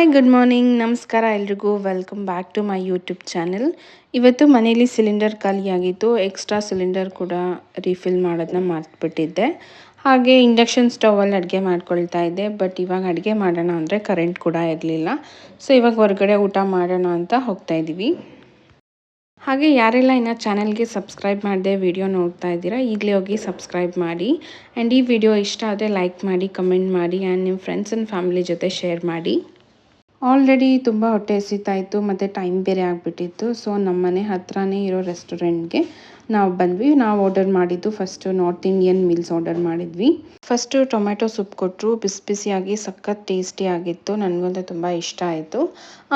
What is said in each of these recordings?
Hi good morning ನಮಸ್ಕಾರ ಎಲ್ರಿಗೂ. Welcome back to my YouTube channel ಇವತ್ತು ಮನೇಲಿ ಸಿಲಿಂಡರ್ ಖಾಲಿಯಾಗಿತ್ತು ಎಕ್ಸ್ಟ್ರಾ ಸಿಲಿಂಡರ್ ಕೂಡ ರೀಫಿಲ್ ಮಾಡೋದನ್ನ ಮರ್ತುಬಿಟ್ಟಿದ್ದೆ ಹಾಗೆ ಇಂಡಕ್ಷನ್ ಸ್ಟವಲ್ಲಿ ಅಡುಗೆ ಮಾಡ್ಕೊಳ್ತಾ ಇದ್ದೆ. ಬಟ್ ಇವಾಗ ಅಡುಗೆ ಮಾಡೋಣ ಅಂದರೆ ಕರೆಂಟ್ ಕೂಡ ಇರಲಿಲ್ಲ. ಸೊ ಇವಾಗ ಹೊರಗಡೆ ಊಟ ಮಾಡೋಣ ಅಂತ ಹೋಗ್ತಾ ಇದ್ದೀವಿ ಹಾಗೆ ಯಾರೆಲ್ಲ ಇನ್ನು ಚಾನಲ್ಗೆ ಸಬ್ಸ್ಕ್ರೈಬ್ ಮಾಡಿದೆ ವಿಡಿಯೋ ನೋಡ್ತಾ ಇದ್ದೀರಾ, ಈಗಲೇ ಹೋಗಿ ಸಬ್ಸ್ಕ್ರೈಬ್ ಮಾಡಿ. ಆ್ಯಂಡ್ ಈ ವಿಡಿಯೋ ಇಷ್ಟ ಆದರೆ ಲೈಕ್ ಮಾಡಿ ಕಮೆಂಟ್ ಮಾಡಿ ಆ್ಯಂಡ್ ನಿಮ್ಮ ಫ್ರೆಂಡ್ಸ್ ಆ್ಯಂಡ್ ಫ್ಯಾಮಿಲಿ ಜೊತೆ ಶೇರ್ ಮಾಡಿ. ಆಲ್ರೆಡಿ ತುಂಬ ಹೊಟ್ಟೆ ಹಸಿತಾ ಇತ್ತು ಮತ್ತು ಟೈಮ್ ಬೇರೆ ಆಗಿಬಿಟ್ಟಿತ್ತು. ಸೊ ನಮ್ಮ ಮನೆ ಹತ್ರನೇ ಇರೋ ರೆಸ್ಟೋರೆಂಟ್ಗೆ ನಾವು ಬಂದ್ವಿ. ನಾವು ಆರ್ಡರ್ ಮಾಡಿದ್ದು first north Indian meals order ಮಾಡಿದ್ವಿ. ಫಸ್ಟು ಟೊಮೆಟೊ ಸೂಪ್ ಕೊಟ್ಟರು ಬಿಸಿ ಬಿಸಿಯಾಗಿ, ಸಖತ್ ಟೇಸ್ಟಿ ಆಗಿತ್ತು. ನನಗಂತೂ ತುಂಬ ಇಷ್ಟ ಆಯಿತು.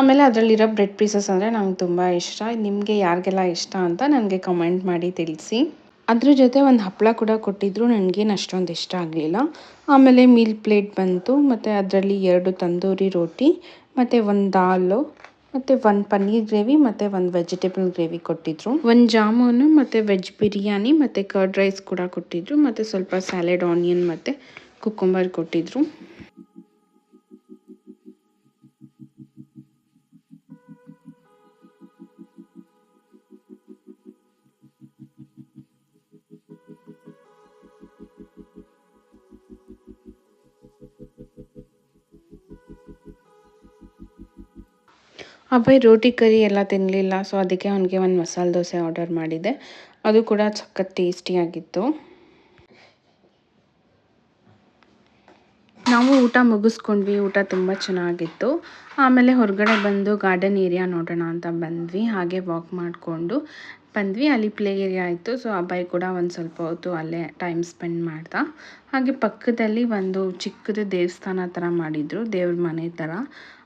ಆಮೇಲೆ ಅದರಲ್ಲಿರೋ ಬ್ರೆಡ್ ಪೀಸಸ್ ಅಂದರೆ ನಂಗೆ ತುಂಬ ಇಷ್ಟ. ನಿಮಗೆ ಯಾರಿಗೆಲ್ಲ ಇಷ್ಟ ಅಂತ ನನಗೆ ಕಮೆಂಟ್ ಮಾಡಿ ತಿಳಿಸಿ. ಅದ್ರ ಜೊತೆ ಒಂದು ಹಪ್ಪಳ ಕೂಡ ಕೊಟ್ಟಿದ್ರು. ನನಗೇನು ಅಷ್ಟೊಂದು ಇಷ್ಟ ಆಗಲಿಲ್ಲ. ಆಮೇಲೆ ಮೀಲ್ ಪ್ಲೇಟ್ ಬಂತು. ಮತ್ತು ಅದರಲ್ಲಿ ಎರಡು ತಂದೂರಿ ರೋಟಿ ಮತ್ತು ಒಂದು ದಾಲು ಮತ್ತು ಒಂದು ಪನ್ನೀರ್ ಗ್ರೇವಿ, ಮತ್ತು ಒಂದು ವೆಜಿಟೇಬಲ್ ಗ್ರೇವಿ ಕೊಟ್ಟಿದ್ರು. ಒಂದು ಜಾಮೂನು, ಮತ್ತು ವೆಜ್ ಬಿರಿಯಾನಿ, ಮತ್ತು ಕರ್ಡ್ ರೈಸ್ ಕೂಡ ಕೊಟ್ಟಿದ್ರು, ಮತ್ತು ಸ್ವಲ್ಪ ಸ್ಯಾಲೆಡ್ ಆನಿಯನ್ ಮತ್ತು ಕುಕುಂಬರ್ ಕೊಟ್ಟಿದ್ರು. ಅಭಯ್ ರೋಟಿ ಕರಿ ಎಲ್ಲ ತಿನ್ನಲಿಲ್ಲ ಸೊ ಅದಕ್ಕೆ ಅವನಿಗೆ ಒಂದು ಮಸಾಲೆ ದೋಸೆ ಆರ್ಡರ್ ಮಾಡಿದ್ದೆ ಅದು ಕೂಡ ಸಖತ್ ಟೇಸ್ಟಿಯಾಗಿತ್ತು ನಾವು ಊಟ ಮುಗಿಸ್ಕೊಂಡ್ವಿ, ಊಟ ತುಂಬ ಚೆನ್ನಾಗಿತ್ತು. ಆಮೇಲೆ ಹೊರಗಡೆ ಬಂದು ಗಾರ್ಡನ್ ಏರಿಯಾ ನೋಡೋಣ ಅಂತ ಬಂದ್ವಿ, ಹಾಗೆ ವಾಕ್ ಮಾಡಿಕೊಂಡು ಬಂದ್ವಿ. ಅಲ್ಲಿ ಪ್ಲೇ ಏರಿಯಾ ಇತ್ತು ಸೊ ಅಬ್ಬಾಯಿ ಕೂಡ ಒಂದು ಸ್ವಲ್ಪ ಹೊತ್ತು ಅಲ್ಲೇ ಟೈಮ್ ಸ್ಪೆಂಡ್ ಮಾಡ್ದ. ಹಾಗೆ ಪಕ್ಕದಲ್ಲಿ ಒಂದು ಚಿಕ್ಕದು ದೇವಸ್ಥಾನ ಥರ ಮಾಡಿದರು, ದೇವ್ರ ಮನೆ ಥರ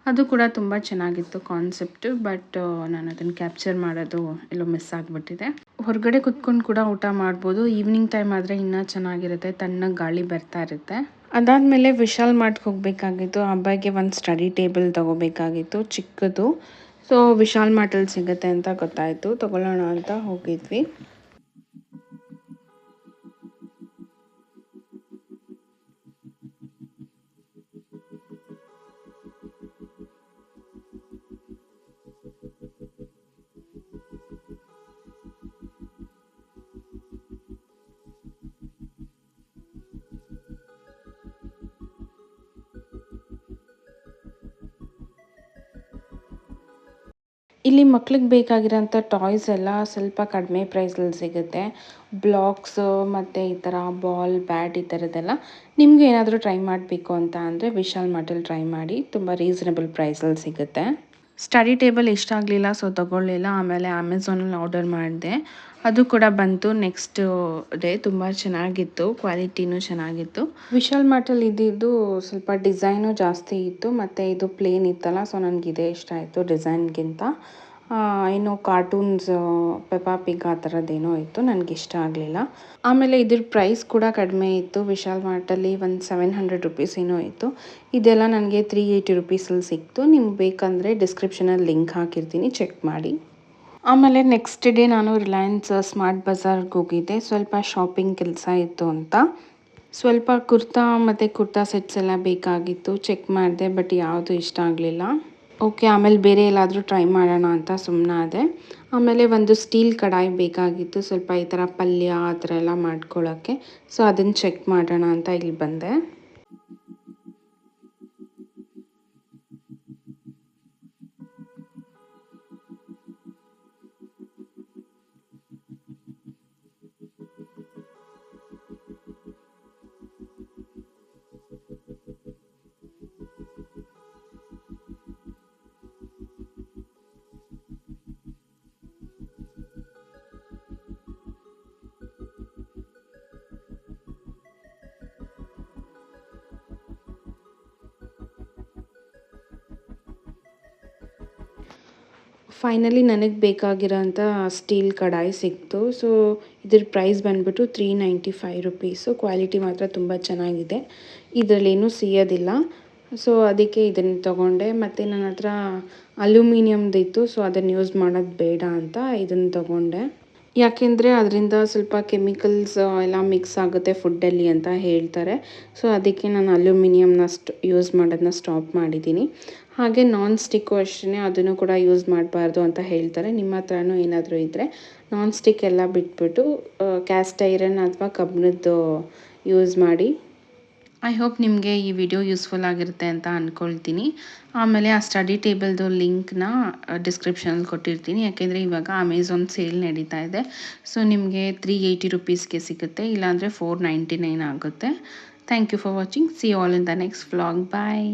ಅದು ಕೂಡ ತುಂಬ ಚೆನ್ನಾಗಿತ್ತು ಕಾನ್ಸೆಪ್ಟು ಬಟ್ ನಾನು ಅದನ್ನು ಕ್ಯಾಪ್ಚರ್ ಮಾಡೋದು ಎಲ್ಲೋ ಮಿಸ್ ಆಗಿಬಿಟ್ಟಿದೆ. ಹೊರಗಡೆ ಕುತ್ಕೊಂಡು ಕೂಡ ಊಟ ಮಾಡ್ಬೋದು. ಈವ್ನಿಂಗ್ ಟೈಮ್ ಆದರೆ ಇನ್ನೂ ಚೆನ್ನಾಗಿರುತ್ತೆ. ತಣ್ಣಗೆ ಗಾಳಿ ಬರ್ತಾ ಇರುತ್ತೆ. ಅದಾದಮೇಲೆ ವಿಶಾಲ್ ಮಾರ್ಟ್ಗೆ ಹೋಗಬೇಕಾಗಿತ್ತು. ಹಬ್ಬಕ್ಕೆ ಒಂದು ಸ್ಟಡಿ ಟೇಬಲ್ ತೊಗೋಬೇಕಾಗಿತ್ತು, ಚಿಕ್ಕದು. ಸೊ ವಿಶಾಲ್ ಮಾರ್ಟಲ್ಲಿ ಸಿಗುತ್ತೆ ಅಂತ ಗೊತ್ತಾಯಿತು. ತೊಗೊಳ್ಳೋಣ ಅಂತ ಹೋಗಿದ್ವಿ. ಇಲ್ಲಿ ಮಕ್ಳಿಗೆ ಬೇಕಾಗಿರೋಂಥ ಟಾಯ್ಸ್ ಎಲ್ಲ ಸ್ವಲ್ಪ ಕಡಿಮೆ ಪ್ರೈಸಲ್ಲಿ ಸಿಗುತ್ತೆ. ಬ್ಲಾಕ್ಸ್ ಮತ್ತು ಈ ಥರ ಬಾಲ್, ಬ್ಯಾಟ್ ಈ ಥರದ್ದೆಲ್ಲ ನಿಮಗೆ ಏನಾದರೂ ಟ್ರೈ ಮಾಡಬೇಕು ಅಂತ ಅಂದರೆ ವಿಶಾಲ್ ಮಾರ್ಟಲ್ಲಿ ಟ್ರೈ ಮಾಡಿ. ತುಂಬ ರೀಸನಬಲ್ ಪ್ರೈಸಲ್ಲಿ ಸಿಗುತ್ತೆ. ಸ್ಟಡಿ ಟೇಬಲ್ ಇಷ್ಟ ಆಗಲಿಲ್ಲ ಸೊ ತಗೊಳ್ಳಲಿಲ್ಲ ಆಮೇಲೆ ಅಮೆಝಾನಲ್ಲಿ ಆರ್ಡರ್ ಮಾಡಿದೆ. ಅದು ಕೂಡ ಬಂತು ನೆಕ್ಸ್ಟ್ ಡೇ ತುಂಬ ಚೆನ್ನಾಗಿತ್ತು, ಕ್ವಾಲಿಟಿನೂ ಚೆನ್ನಾಗಿತ್ತು. ವಿಶಾಲ್ ಮಾರ್ಟಲ್ಲಿ ಇದ್ದಿದ್ದು ಸ್ವಲ್ಪ ಡಿಸೈನು ಜಾಸ್ತಿ ಇತ್ತು, ಮತ್ತು ಇದು ಪ್ಲೇನ್ ಇತ್ತಲ್ಲ, ಸೊ ನನಗೆ ಇದೇ ಇಷ್ಟ ಆಯಿತು ಡಿಸೈನ್ಗಿಂತ. ಏನು ಕಾರ್ಟೂನ್ಸ್ ಪೆಪಾ ಪಿಗ್ ಆ ಥರದ್ದೇನೋ ಇತ್ತು, ನನಗೆ ಇಷ್ಟ ಆಗಲಿಲ್ಲ. ಆಮೇಲೆ ಇದ್ರ ಪ್ರೈಸ್ ಕೂಡ ಕಡಿಮೆ ಇತ್ತು, ವಿಶಾಲ್ ಮಾರ್ಟಲ್ಲಿ ಒಂದು ಸೆವೆನ್ ಹಂಡ್ರೆಡ್ ರುಪೀಸ್ ಏನೋ ಇತ್ತು. ಇದೆಲ್ಲ ನನಗೆ ತ್ರೀ ಏಯ್ಟಿ ರುಪೀಸಲ್ಲಿ ಸಿಕ್ತು. ನಿಮ್ಗೆ ಬೇಕಂದರೆ ಡಿಸ್ಕ್ರಿಪ್ಷನಲ್ಲಿ ಲಿಂಕ್ ಹಾಕಿರ್ತೀನಿ ಚೆಕ್ ಮಾಡಿ. ಆಮೇಲೆ ನೆಕ್ಸ್ಟ್ ಡೇ ನಾನು ರಿಲಯನ್ಸ್ ಸ್ಮಾರ್ಟ್ ಬಜಾರ್ಗೆ ಹೋಗಿದ್ದೆ. ಸ್ವಲ್ಪ ಶಾಪಿಂಗ್ ಕೆಲಸ ಇತ್ತು ಅಂತ. ಸ್ವಲ್ಪ ಕುರ್ತಾ ಮತ್ತು ಕುರ್ತಾ ಸೆಟ್ಸ್ ಎಲ್ಲ ಬೇಕಾಗಿತ್ತು. ಚೆಕ್ ಮಾಡಿದೆ ಬಟ್ ಯಾವುದು ಇಷ್ಟ ಆಗಲಿಲ್ಲ. ಓಕೆ ಆಮೇಲೆ ಬೇರೆ ಎಲ್ಲಾದರೂ ಟ್ರೈ ಮಾಡೋಣ ಅಂತ ಸುಮ್ಮನಾದೆ ಆಮೇಲೆ ಒಂದು ಸ್ಟೀಲ್ ಕಡಾಯಿ ಬೇಕಾಗಿತ್ತು. ಸ್ವಲ್ಪ ಈ ಥರ ಪಲ್ಯ ಆ ಥರ ಎಲ್ಲ ಮಾಡ್ಕೊಳ್ಳೋಕ್ಕೆ ಸೊ ಅದನ್ನು ಚೆಕ್ ಮಾಡೋಣ ಅಂತ ಇಲ್ಲಿ ಬಂದೆ. ಫೈನಲಿ ನನಗೆ ಬೇಕಾಗಿರೋಂಥ ಸ್ಟೀಲ್ ಕಡಾಯಿ ಸಿಕ್ತು. ಸೊ ಇದ್ರ ಪ್ರೈಸ್ ಬಂದುಬಿಟ್ಟು three ninety five rupees quality ಮಾತ್ರ ತುಂಬ ಚೆನ್ನಾಗಿದೆ. ಇದರಲ್ಲೇನೂ ಸಿಯೋದಿಲ್ಲ. ಸೊ ಅದಕ್ಕೆ ಇದನ್ನು ತೊಗೊಂಡೆ. ಮತ್ತು ನನ್ನ ಹತ್ರ ಅಲ್ಯೂಮಿನಿಯಮ್ದಿತ್ತು ಸೊ ಅದನ್ನು ಯೂಸ್ ಮಾಡೋದು ಬೇಡ ಅಂತ ಇದನ್ನು ತೊಗೊಂಡೆ. ಯಾಕೆಂದರೆ ಅದರಿಂದ ಸ್ವಲ್ಪ ಕೆಮಿಕಲ್ಸ್ ಎಲ್ಲ ಮಿಕ್ಸ್ ಆಗುತ್ತೆ ಫುಡ್ಡಲ್ಲಿ ಅಂತ ಹೇಳ್ತಾರೆ. ಸೊ ಅದಕ್ಕೆ ನಾನು ಅಲ್ಯೂಮಿನಿಯಮ್ನ ಸ್ಟ್ ಯೂಸ್ ಮಾಡೋದನ್ನ ಸ್ಟಾಪ್ ಮಾಡಿದ್ದೀನಿ. ಹಾಗೆ ನಾನ್ ಸ್ಟಿಕ್ಕು ಅಷ್ಟೇ ಅದನ್ನು ಕೂಡ ಯೂಸ್ ಮಾಡಬಾರ್ದು ಅಂತ ಹೇಳ್ತಾರೆ. ನಿಮ್ಮ ಹತ್ರನೂ ಏನಾದರೂ ಇದ್ದರೆ ನಾನ್ ಸ್ಟಿಕ್ ಎಲ್ಲ ಬಿಟ್ಬಿಟ್ಟು ಕ್ಯಾಸ್ಟ್ ಐರನ್ ಅಥವಾ ಕಬ್ಬಿಣದ್ದು ಯೂಸ್ ಮಾಡಿ. ಐ ಹೋಪ್ ನಿಮಗೆ ಈ ವಿಡಿಯೋ ಯೂಸ್ಫುಲ್ ಆಗಿರುತ್ತೆ ಅಂತ ಅಂದ್ಕೊಳ್ತೀನಿ ಆಮೇಲೆ ಆ ಸ್ಟಡಿ ಟೇಬಲ್ದು ಲಿಂಕ್ನ ಡಿಸ್ಕ್ರಿಪ್ಷನಲ್ಲಿ ಕೊಟ್ಟಿರ್ತೀನಿ. ಯಾಕೆಂದರೆ ಇವಾಗ ಅಮೆಝಾನ್ ಸೇಲ್ ನಡೀತಾ ಇದೆ. ಸೊ ನಿಮಗೆ ತ್ರೀ ಏಯ್ಟಿ ರುಪೀಸ್ಗೆ ಸಿಗುತ್ತೆ, ಇಲ್ಲಾಂದರೆ ಫೋರ್ ನೈಂಟಿ ನೈನ್ ಆಗುತ್ತೆ thank you for watching see all in the next vlog bye